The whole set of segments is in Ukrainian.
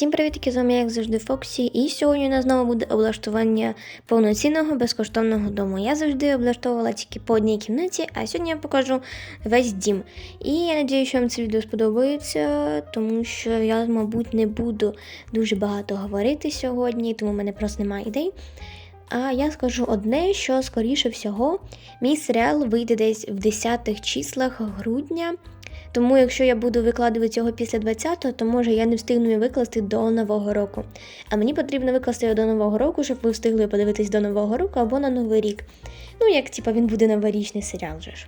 Всім привіт, з вами, як завжди, Фоксі, і сьогодні у нас знову буде облаштування повноцінного безкоштовного дому. Я завжди облаштовувала тільки по одній кімнаті, а сьогодні я покажу весь дім. І я сподіваюся, що вам це відео сподобається, тому що я, мабуть, не буду дуже багато говорити сьогодні, тому в мене просто немає ідей. А я скажу одне, що скоріше всього, мій серіал вийде десь в 10-х числах грудня. Тому, якщо я буду викладувати його після 20-го, то може я не встигну його викласти до Нового року. А мені потрібно викласти його до Нового року, щоб ви встигли подивитись до Нового року або на Новий рік. Ну, як типа він буде новорічний серіал же ж.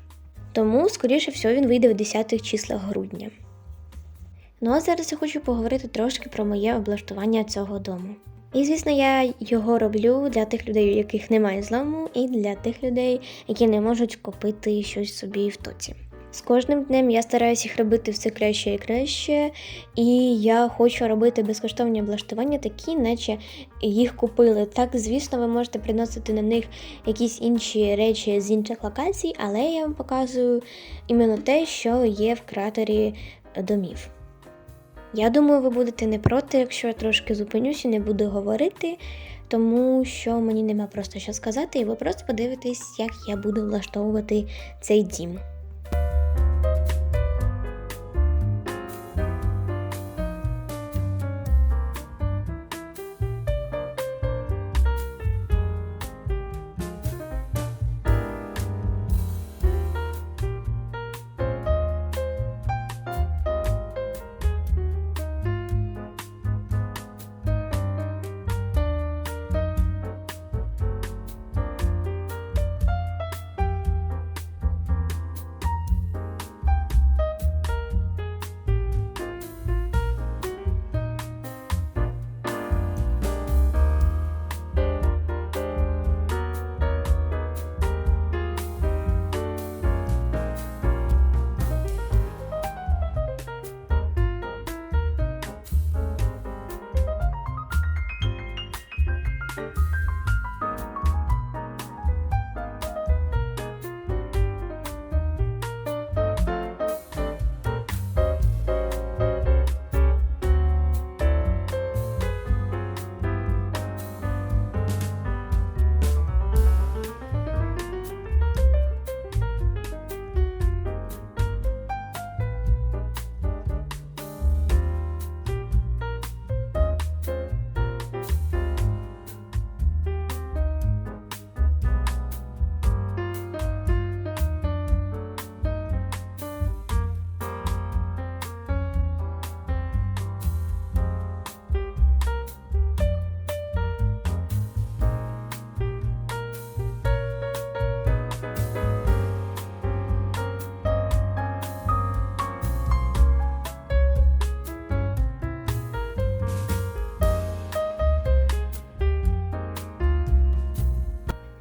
Тому, скоріше всього, він вийде в 10-х числах грудня. Ну а зараз я хочу поговорити трошки про моє облаштування цього дому. І, звісно, я його роблю для тих людей, у яких немає зламу, і для тих людей, які не можуть купити щось собі в тоці. З кожним днем я стараюся їх робити все краще і краще, і я хочу робити безкоштовні облаштування такі, наче їх купили. Так, звісно, ви можете приносити на них якісь інші речі з інших локацій, але я вам показую іменно те, що є в кратері домів. Я думаю, ви будете не проти, якщо я трошки зупинюсь і не буду говорити, тому що мені нема просто що сказати, і ви просто подивитесь, як я буду влаштовувати цей дім. you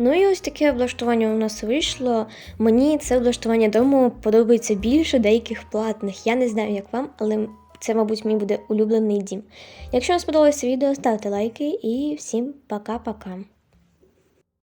Ну і ось таке облаштування у нас вийшло. Мені це облаштування дому подобається більше деяких платних. Я не знаю, як вам, але це, мабуть, мій буде улюблений дім. Якщо вам сподобалося відео, ставте лайки і всім пока-пока.